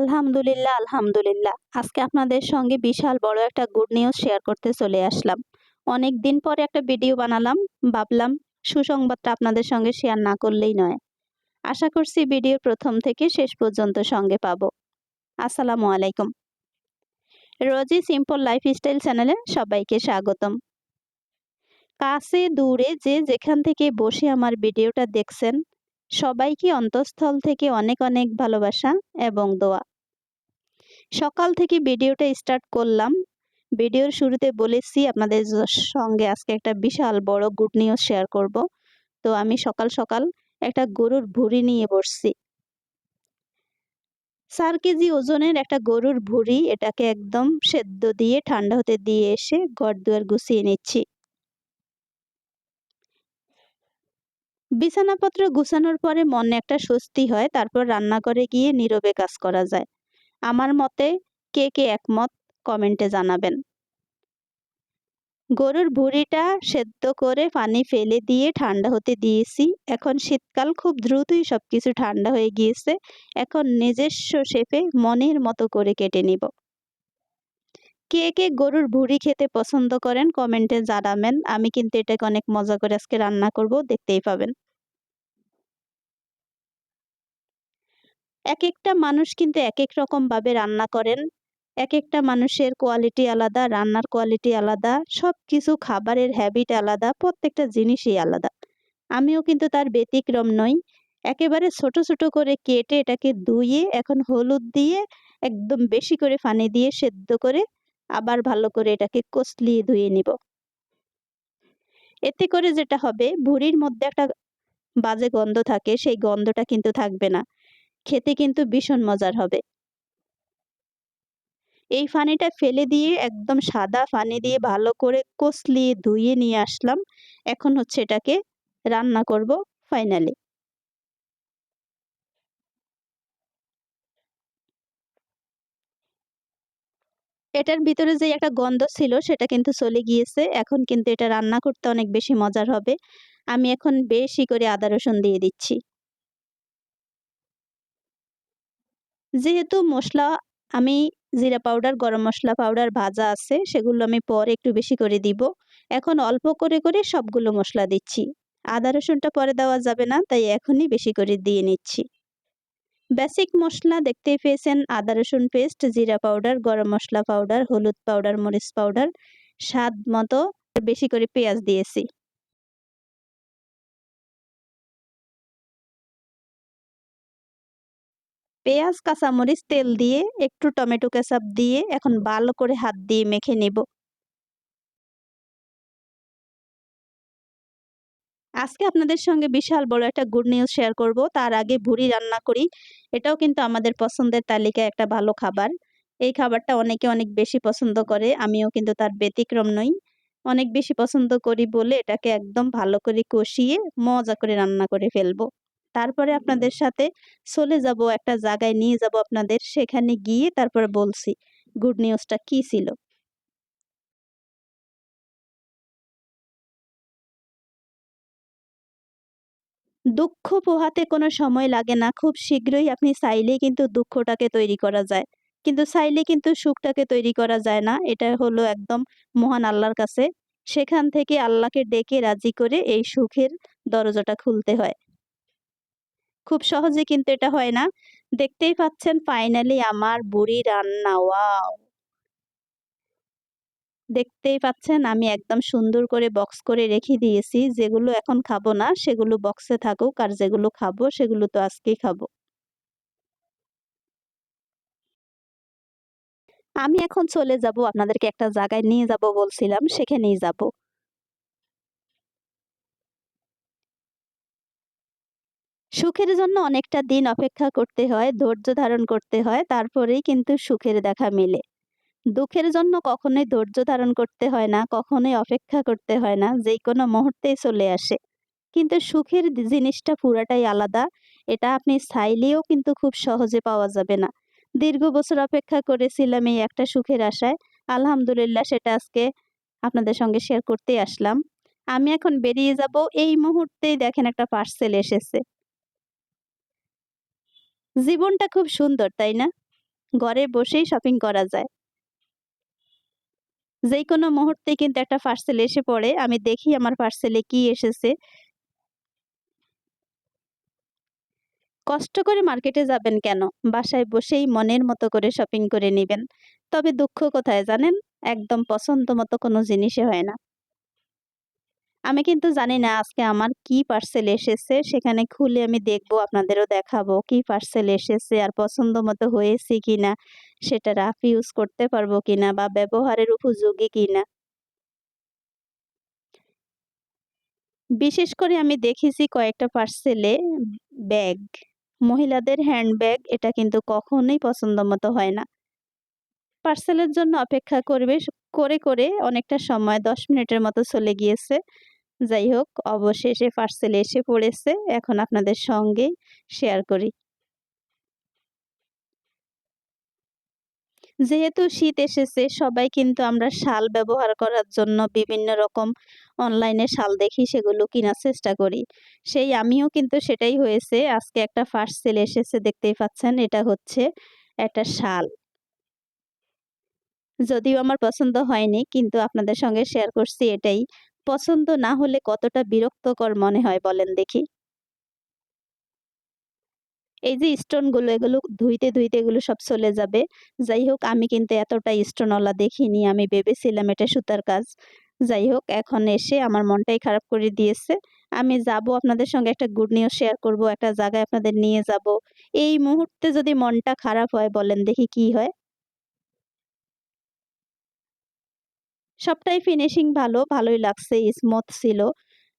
আলহামদুলিল্লাহ, আলহামদুলিল্লাহ। আজকে আপনাদের সঙ্গে বিশাল বড় একটা গুড নিউজ শেয়ার করতে চলে আসলাম। অনেক দিন পরে একটা ভিডিও বানালাম। ভাবলাম সুসংবাদটা আপনাদের সঙ্গে শেয়ার না করলেই নয়। আশা করছি ভিডিও প্রথম থেকে শেষ পর্যন্ত সঙ্গে পাবো। আসসালামু আলাইকুম। রোজি সিম্পল লাইফস্টাইল চ্যানেলে সবাইকে স্বাগতম। কাছে দূরে যে যেখান থেকে বসে আমার ভিডিওটা দেখছেন সবাইকে অন্তঃস্থল থেকে অনেক অনেক ভালোবাসা এবং দোয়া? সকাল থেকে ভিডিওটা স্টার্ট করলাম। ভিডিওর শুরুতে বলেছি আপনাদের সঙ্গে আজকে একটা বিশাল বড় গুড নিউজ শেয়ার করব। তো আমি সকাল সকাল একটা গরুর ভুড়ি নিয়ে বসছি। চার কেজি ওজনের একটা গরুর ভুড়ি এটাকে একদম সেদ্ধ দিয়ে, ঠান্ডা হতে দিয়ে এসে ঘর দুয়ার গুছিয়ে নিচ্ছি। বিছানাপত্র গুছানোর পরে মনে একটা স্বস্তি হয়, তারপর রান্না করে গিয়ে নীরবে কাজ করা যায়। আমার মতে কে কে একমত কমেন্টে জানাবেন। গরুর ভুড়িটা সেদ্ধ করে পানি ফেলে দিয়ে ঠান্ডা হতে দিয়েছি। এখন শীতকাল, খুব দ্রুতই সব কিছু ঠান্ডা হয়ে গিয়েছে। এখন নিজস্ব শেপে মনের মতো করে কেটে নিব। কে কে গরুর ভুড়ি খেতে পছন্দ করেন কমেন্টে জানাবেন। আমি কিন্তু এটাকে অনেক মজা করে আজকে রান্না করব, দেখতেই পাবেন। এক একটা মানুষ কিন্তু এক এক রকম ভাবে রান্না করেন। এক একটা মানুষের কোয়ালিটি আলাদা, রান্নার কোয়ালিটি আলাদা সব কিছু খাবারের হ্যাবিট আলাদা, প্রত্যেকটা জিনিসই আলাদা। আমিও কিন্তু তার ব্যতিক্রম নই। একেবারে ছোট ছোট করে কেটে এটাকে ধুয়ে, এখন হলুদ দিয়ে, একদম বেশি করে পানি দিয়ে সেদ্ধ করে আবার ভালো করে এটাকে কষলিয়ে ধুয়ে নিব। এতে করে যেটা হবে, ভুড়ির মধ্যে একটা বাজে গন্ধ থাকে, সেই গন্ধটা কিন্তু থাকবে না। খেতে কিন্তু ভীষণ মজার হবে। এই ফানিটা ফেলে দিয়ে, একদম সাদা ফানি দিয়ে ভালো করে কষলিয়ে ধুয়ে নিয়ে আসলাম। এখন হচ্ছে এটাকে রান্না করব ফাইনালি। এটার ভিতরে যে একটা গন্ধ ছিল, সেটা কিন্তু চলে গিয়েছে। এখন কিন্তু এটা রান্না করতে অনেক বেশি মজার হবে। আমি এখন বেশি করে আদা রসুন দিয়ে দিচ্ছি। যেহেতু মশলা, আমি জিরা পাউডার, গরম মশলা পাউডার ভাজা আছে, সেগুলো আমি পরে একটু বেশি করে দিব। এখন অল্প করে করে সবগুলো মশলা দিচ্ছি। আদা রসুনটা পরে দেওয়া যাবে না, তাই এখনই বেশি করে দিয়ে নিচ্ছি। বেসিক মশলা দেখতেই পেয়েছেন আদা, রসুন পেস্ট, জিরা পাউডার, গরম মশলা পাউডার, হলুদ পাউডার, মরিচ পাউডার। স্বাদ মতো বেশি করে পেঁয়াজ দিয়েছি। পেঁয়াজ, কাঁচামরিচ, তেল দিয়ে একটু টমেটো, কেচাপ দিয়ে এখন ভালো করে হাত দিয়ে মেখে নেব। আজকে আপনাদের সঙ্গে বিশাল বড় একটা গুড নিউজ শেয়ার করব। তার আগে ভুড়ি রান্না করি। এটাও কিন্তু আমাদের পছন্দের তালিকায় একটা ভালো খাবার। এই খাবারটা অনেকে অনেক বেশি পছন্দ করে, আমিও কিন্তু তার ব্যতিক্রম নই। অনেক বেশি পছন্দ করি বলে এটাকে একদম ভালো করে কষিয়ে মজা করে রান্না করে ফেলব। তারপরে আপনাদের সাথে চলে যাব, একটা জায়গায় নিয়ে যাব আপনাদের, সেখানে গিয়ে তারপরে বলছি গুড নিউজটা কি ছিল? দুঃখ পোহাতে কোনো সময় লাগে না। খুব শীঘ্রই আপনি চাইলেই কিন্তু দুঃখটাকে তৈরি করা যায়। কিন্তু চাইলে কিন্তু সুখটাকে তৈরি করা যায় না। এটা হলো একদম মহান আল্লাহর কাছে। সেখান থেকে আল্লাহকে ডেকে রাজি করে এই সুখের দরজাটা খুলতে হয়। খুব সহজে কিন্তু এটা হয় না। দেখতেই পাচ্ছেন ফাইনালি আমার বুড়ি রান্না ওয়াও দেখতেই পাচ্ছেন, আমি একদম সুন্দর করে বক্স করে রেখে দিয়েছি। যেগুলো এখন খাব না, সেগুলো বক্সে থাকুক আর যেগুলো খাব, সেগুলো তো আজকেই খাব। আমি এখন চলে যাব, আপনাদেরকে একটা জায়গায় নিয়ে যাব বলছিলাম, সেখানেই যাব। সুখের জন্য অনেকটা দিন অপেক্ষা করতে হয়, ধৈর্য ধারণ করতে হয়, তারপরেই কিন্তু সুখের দেখা মেলে। দুঃখের জন্য কখনোই ধৈর্য ধারণ করতে হয় না, কখনোই অপেক্ষা করতে হয় না যে কোনো মুহূর্তেই চলে আসে। কিন্তু সুখের জিনিসটা পুরাটাই আলাদা, এটা আপনি চাইলেও কিন্তু খুব সহজে পাওয়া যাবে না। দীর্ঘ বছর অপেক্ষা করেছিলাম এই একটা সুখের আশায়, আলহামদুলিল্লাহ সেটা আজকে আপনাদের সঙ্গে শেয়ার করতে আসলাম। আমি এখন বেরিয়ে যাব, এই মুহূর্তেই দেখেন একটা পার্সেল এসেছে। জীবনটা খুব সুন্দর, তাই না? ঘরে বসেই শপিং করা যায়। যেকোনো মুহূর্তে কিন্তু একটা পার্সেল এসে পড়ে। আমি দেখি আমার পার্সেলে কি এসেছে। কষ্ট করে মার্কেটে যাবেন কেন? বাসায় বসেই মনের মতো করে শপিং করে নেবেন তবে দুঃখ কোথায় জানেন? একদম পছন্দ মতো কোনো জিনিসই হয় না। আমি কিন্তু জানি না আজকে আমার কি পার্সেল এসেছে। সেখানে খুলে আমি দেখব, আপনাদেরও দেখাবো কি পার্সেল এসেছে আর পছন্দ মতো হয়েছে কিনা, সেটা রাফ ইউজ করতে পারব কিনা বা ব্যবহারের উপযোগী কিনা। বিশেষ করে আমি দেখেছি কয়েকটা পার্সেলে ব্যাগ, মহিলাদের হ্যান্ডব্যাগ এটা কিন্তু কখনোই পছন্দ মতো হয় না। পার্সেলের জন্য অপেক্ষা করবে করে, করে অনেকটা সময় ১০ মিনিটের মতো চলে গিয়েছে। যাই হোক, অবশেষে পার্সেল এসে পড়েছে। এখন আপনাদের সঙ্গে শেয়ার করি। যেহেতু শীত এসেছে, সবাই কিন্তু আমরা শাল ব্যবহার করার জন্য বিভিন্ন রকম অনলাইনে শাল দেখি, সেগুলো কেনার চেষ্টা করি। সেই আমিও কিন্তু সেটাই হয়েছে। আজকে একটা পার্সেল এসেছে, দেখতেই পাচ্ছেন। এটা হচ্ছে একটা শাল। যদিও আমার পছন্দ হয়নি, কিন্তু আপনাদের সঙ্গে শেয়ার করছি এটাই। পছন্দ না হলে কতটা বিরক্তকর মনে হয় বলেন দেখি? এই যে স্টোনগুলো এগুলো ধুইতে, ধুইতে এগুলো সব চলে যাবে। যাই হোক আমি কিন্তু এতটা স্টোনওয়ালা দেখিনি। আমি ভেবেছিলাম এটা সুতার কাজ। যাই হোক এখন এসে আমার মনটাই খারাপ করে দিয়েছে। আমি যাব আপনাদের সঙ্গে একটা গুড নিউজ শেয়ার করব। একটা জায়গায় আপনাদের নিয়ে যাব। এই মুহূর্তে যদি মনটা খারাপ হয় বলেন দেখি কি হয়? সবটাই ফিনিশিং ভালো, ভালোই লাগছে, স্মুথ ছিল।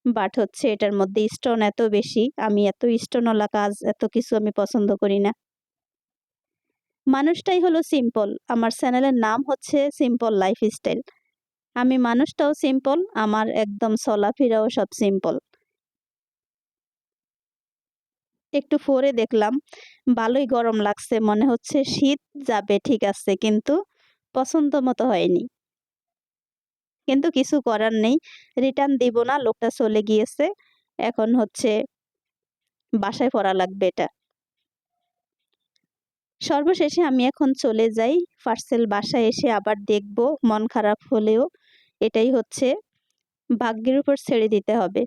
বাট হচ্ছে এটার মধ্যে স্টোন এত বেশি। আমি এত স্টোনওয়ালা কাজ এত কিছু আমি পছন্দ করি না। মানুষটাই হলো সিম্পল। আমার চ্যানেলের নাম হচ্ছে সিম্পল লাইফস্টাইল। আমি মানুষটাও সিম্পল, আমার একদম চলাফেরাও সব সিম্পল। একটু ফোরে দেখলাম ভালোই গরম লাগছে। মনে হচ্ছে শীত যাবে ঠিক আছে কিন্তু পছন্দ মতো হয়নি। কিন্তু কিছু করার নেই। রিটার্ন দিব না, লোকটা চলে গিয়েছে। এখন হচ্ছে বাসায় পড়া লাগবে এটা। সর্বশেষে আমি এখন চলে যাই। পার্সেল বাসায় এসে আবার দেখব। মন খারাপ হলেও এটাই হচ্ছে ভাগ্যের উপর ছেড়ে দিতে হবে।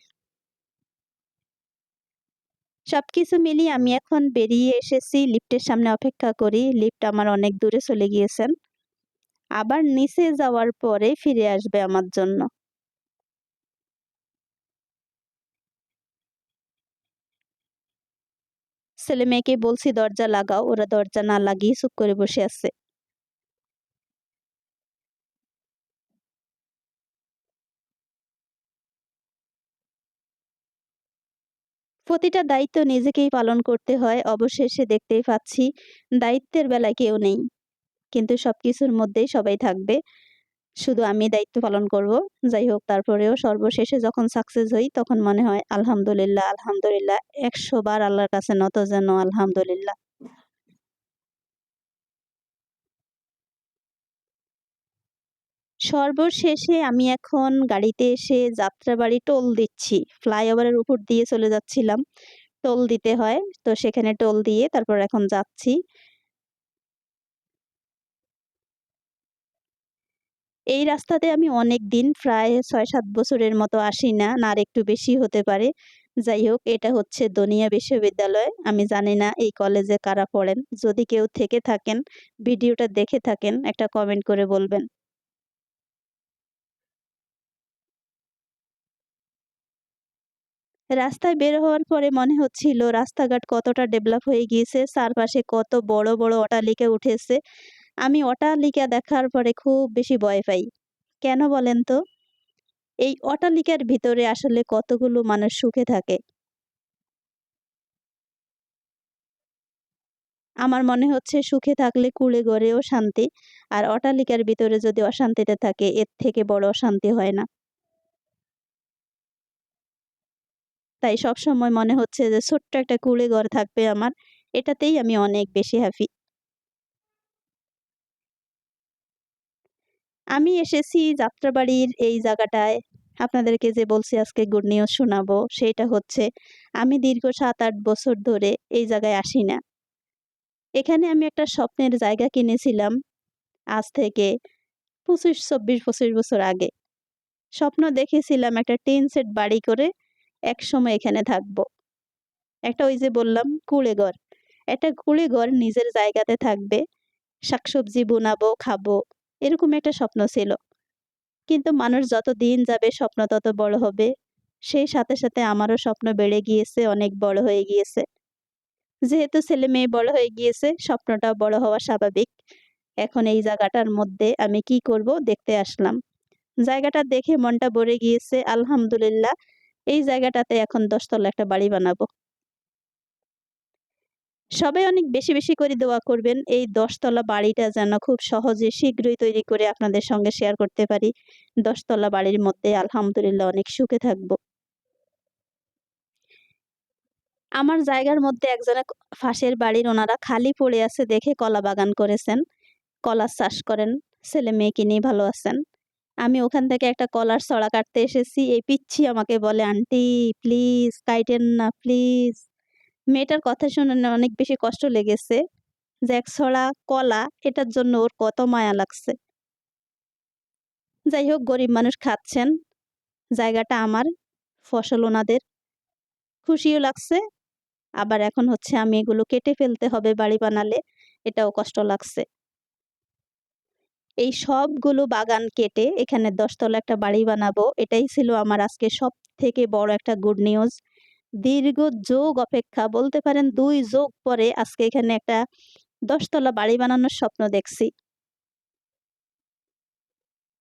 সবকিছু মিলিয়ে আমি এখন বেরিয়ে এসেছি। লিফটের সামনে অপেক্ষা করি। লিফট আমার অনেক দূরে চলে গিয়েছেন। আবার নিচে যাওয়ার পরে ফিরে আসবে আমার জন্য। ছেলে-মেয়েকে বলছি দরজা লাগাও, ওরা দরজা না লাগিয়ে চুপ করে বসে আছে। প্রতিটা দায়িত্ব নিজেকেই পালন করতে হয়। অবশেষে দেখতেই পাচ্ছি দায়িত্বের বেলায় কেউ নেই। কিন্তু সবকিছুর মধ্যেই সবাই থাকবে। শুধু আমি দায়িত্ব পালন করব। যাই হোক তারপরেও সর্বশেষে যখন সাকসেস হই তখন মনে হয় আলহামদুলিল্লাহ, আলহামদুলিল্লাহ ১০০ বার আল্লাহর কাছে নত যেন আলহামদুলিল্লাহ। সর্বশেষে আমি এখন গাড়িতে এসে যাত্রাবাড়ি টোল দিচ্ছি। ফ্লাইওভারের উপর দিয়ে চলে যাচ্ছিলাম। টোল দিতে হয়। তো সেখানে টোল দিয়ে তারপর এখন যাচ্ছি। এই রাস্তাতে আমি অনেক দিন প্রায় ৬-৭ বছরের মতো আসি না, না আরেকটু বেশি হতে পারে। যাই হোক এটা হচ্ছে দনিয়া বিশ্ববিদ্যালয়। আমি জানি না এই কলেজে কারা পড়েন। যদি কেউ থেকে থাকেন, ভিডিওটা দেখে থাকেন একটা কমেন্ট করে বলবেন। রাস্তায় বের হওয়ার পরে মনে হচ্ছিল রাস্তাঘাট কতটা ডেভেলপ হয়ে গিয়েছে। চারপাশে কত বড়, বড় অট্টালিকা উঠেছে। আমি অট্টালিকা দেখার পরে খুব বেশি ভয় পাই। কেন বলেন তো? এই অটালিকার ভিতরে আসলে কতগুলো মানুষ সুখে থাকে। আমার মনে হচ্ছে সুখে থাকলে কুঁড়ে ঘরেও শান্তি। আর অটালিকার ভিতরে যদি অশান্তিতে থাকে, এর থেকে বড় অশান্তি হয় না। তাই সবসময় মনে হচ্ছে যে ছোট্ট একটা কুঁড়ে ঘর থাকবে আমার। এটাতেই আমি অনেক বেশি হ্যাপি। আমি এসেছি যাত্রাবাড়ির এই জায়গাটায়। আপনাদেরকে যে বলছি আজকে গুড নিউজ শোনাবো সেইটা হচ্ছে আমি দীর্ঘ ৭-৮ বছর ধরে এই জায়গায় আসি না। এখানে আমি একটা স্বপ্নের জায়গা কিনেছিলাম আজ থেকে পঁচিশ, চব্বিশ, পঁচিশ বছর আগে। স্বপ্ন দেখেছিলাম একটা টিন সেট বাড়ি করে এক সময় এখানে থাকব। একটা ওই যে বললাম, কুড়ে ঘর। একটা কুড়ে ঘর নিজের জায়গাতে থাকবে। শাকসবজি বোনাবো, খাব। এরকম একটা স্বপ্ন ছিল। কিন্তু মানুষ যত দিন যাবে স্বপ্ন তত বড় হবে। সেই সাথে সাথে আমারও স্বপ্ন বেড়ে গিয়েছে, অনেক বড় হয়ে গিয়েছে। যেহেতু ছেলে মেয়ে বড় হয়ে গিয়েছে, স্বপ্নটাও বড় হওয়া স্বাভাবিক। এখন এই জায়গাটার মধ্যে আমি কি করব দেখতে আসলাম। জায়গাটা দেখে মনটা ভরে গিয়েছে, আলহামদুলিল্লাহ। এই জায়গাটাতে এখন দশতলা একটা বাড়ি বানাবো। সবাই অনেক বেশি বেশি করে দোয়া করবেন। এই দশতলা বাড়িটা যেন খুব সহজে শীঘ্রই তৈরি করে আপনাদের সঙ্গে শেয়ার করতে পারি। দশতলা বাড়ির মধ্যে আলহামদুলিল্লাহ অনেক সুখে থাকব। আমার জায়গার মধ্যে একজনের ফাঁসের বাড়ির ওনারা খালি পড়ে আছে দেখে কলা বাগান করেছেন। কলার চাষ করেন, ছেলে মেয়েকে নিয়ে ভালো আছেন। আমি ওখান থেকে একটা কলার ছড়া কাটতে এসেছি। এই পিচ্ছি আমাকে বলে, আন্টি প্লিজ কাইটেন না প্লিজ মেয়েটার কথা শুনে অনেক বেশি কষ্ট লেগেছে। এক ছড়া কলা, এটার জন্য ওর কত মায়া লাগছে। যাই হোক, গরিব মানুষ খাচ্ছেন। জায়গাটা আমার, ফসল ওনাদের। খুশিও লাগছে। আবার এখন হচ্ছে আমি এগুলো কেটে ফেলতে হবে বাড়ি বানালে, এটাও কষ্ট লাগছে। এই সবগুলো বাগান কেটে এখানে দশতলা একটা বাড়ি বানাবো, এটাই ছিল আমার আজকে সব থেকে বড় একটা গুড নিউজ দীর্ঘ যোগ অপেক্ষা, বলতে পারেন দুই যোগ পরে আজকে এখানে একটা দশতলা বাড়ি বানানোর স্বপ্ন দেখছি।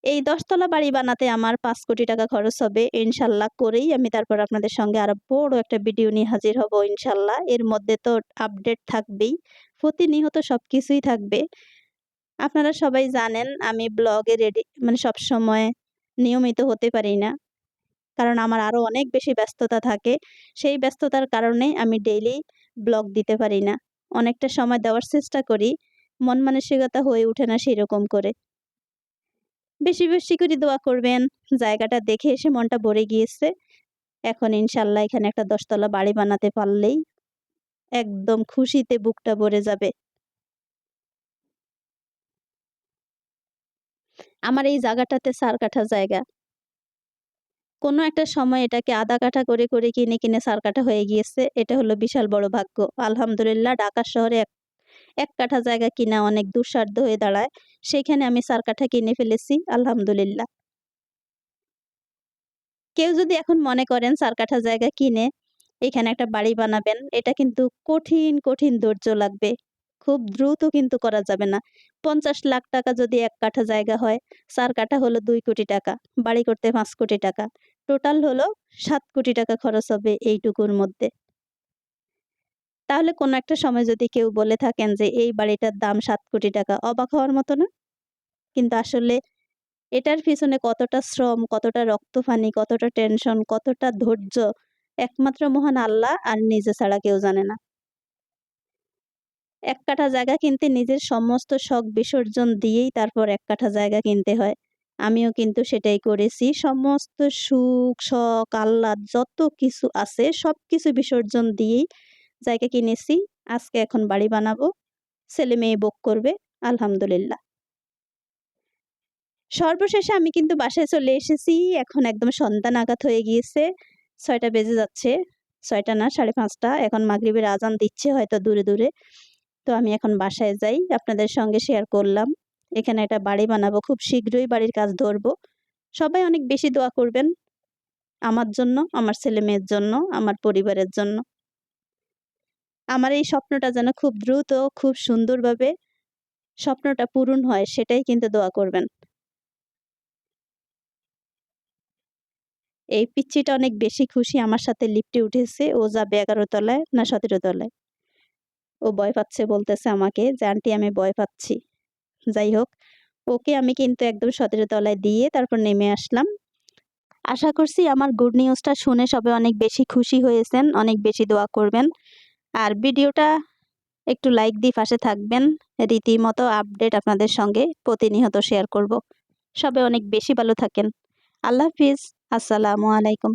এই দশতলা বাড়ি বানাতে আমার পাঁচ কোটি টাকা খরচ হবে, ইনশাল্লাহ করেই আমি তারপর আপনাদের সঙ্গে আরও বড় একটা ভিডিও নিয়ে হাজির হব, ইনশাল্লাহ। এর মধ্যে তো আপডেট থাকবেই, প্রতিনিয়ত সব কিছুই থাকবে। আপনারা সবাই জানেন, আমি ব্লগে রেডি মানে সব সময় নিয়মিত হতে পারি না। কারণ আমার আরও অনেক বেশি ব্যস্ততা থাকে। সেই ব্যস্ততার কারণে আমি ডেইলি ব্লগ দিতে পারি না। অনেকটা সময় দেওয়ার চেষ্টা করি, মন মানসিকতা হয়ে ওঠে না সেরকম করে। বেশি বেশি করে দোয়া করবেন, জায়গাটা দেখে এসে মনটা ভরে গিয়েছে। এখন ইনশাল্লাহ এখানে একটা দশতলা বাড়ি বানাতে পারলেই একদম খুশিতে বুকটা ভরে যাবে। আমার এই জায়গাটাতে সার কাঠা জায়গা। কোনো একটা সময় এটাকে আধা কাঠা করে করে কিনে কিনে সার কাঠা হয়ে গিয়েছে। এটা হলো বিশাল বড় ভাগ্য। আলহামদুলিল্লাহ ঢাকা শহরে এক এক কাঠা জায়গা কিনা অনেক দুঃসাধ্য হয়ে দাঁড়ায়। সেইখানে আমি সার কাঠা কিনে ফেলেছি, আলহামদুলিল্লাহ। কেউ যদি এখন মনে করেন সার কাঠা জায়গা কিনে, এখানে একটা বাড়ি বানাবেন, এটা কিন্তু কঠিন কঠিন ধৈর্য লাগবে। খুব দ্রুত কিন্তু করা যাবে না। পঞ্চাশ লাখ টাকা যদি এক কাঠা জায়গা হয়, চার কাঠা হলো দুই কোটি টাকা, বাড়ি করতে পাঁচ কোটি টাকা। টোটাল হলো সাত কোটি টাকা খরচ হবে এইটুকুর মধ্যে। তাহলে কোনো একটা সময় যদি কেউ বলে থাকেন যে, এই বাড়িটার দাম সাত কোটি টাকা অবাক হওয়ার মতো না? কিন্তু আসলে এটার পিছনে কতটা শ্রম, কতটা রক্তফানি কতটা টেনশন, কতটা ধৈর্য, একমাত্র মহান আল্লাহ আর নিজে ছাড়া কেউ জানে না। এক কাঠা জায়গা কিনতে নিজের সমস্ত শখ বিসর্জন দিয়েই তারপর এক কাঠা জায়গা কিনতে হয়। আমিও কিন্তু সেটাই করেছি। সমস্ত সুখ, শখ, আহ্লাদ যত কিছু আছে সব কিছু বিসর্জন দিয়েই জায়গা কিনেছি। আজকে এখন বাড়ি বানাবো। ছেলে মেয়ে বুক করবে। আলহামদুলিল্লাহ। সর্বশেষে আমি কিন্তু বাসায় চলে এসেছি। এখন একদম সন্তান আঘাত হয়ে গিয়েছে। ছয়টা বেজে যাচ্ছে। ছয়টা না, সাড়ে পাঁচটা। এখন মাগরীবের আজান দিচ্ছে হয়তো দূরে দূরে। তো আমি এখন বাসায় যাই, আপনাদের সঙ্গে শেয়ার করলাম। এখানে একটা বাড়ি বানাবো, খুব শীঘ্রই বাড়ির কাজ ধরবো। সবাই অনেক বেশি দোয়া করবেন আমার জন্য, আমার ছেলে মেয়ের জন্য, আমার পরিবারের জন্য। আমার এই স্বপ্নটা যেন খুব দ্রুত, খুব সুন্দরভাবে স্বপ্নটা পূরণ হয়, সেটাই কিন্তু দোয়া করবেন। এই পিচ্ছিটা অনেক বেশি খুশি, আমার সাথে লিফটে উঠেছে, ও যাবে এগারো তলায় না সতেরো তলায়। ও ভয় পাচ্ছে বলতেছে আমাকে যে, আন্টি, আমি ভয় পাচ্ছি। যাই হোক, ওকে আমি কিন্তু একদম সতেরো তলায় দিয়ে তারপর নেমে আসলাম। আশা করছি আমার গুড নিউজটা শুনে সবাই অনেক বেশি খুশি হয়েছেন, অনেক বেশি দোয়া করবেন। আর ভিডিওটা একটু লাইক দিয়ে পাশে থাকবেন। রীতিমতো আপডেট আপনাদের সঙ্গে প্রতিনিয়ত শেয়ার করব। সবে অনেক বেশি ভালো থাকেন। আল্লাহ হাফিজ। আসসালামু আলাইকুম।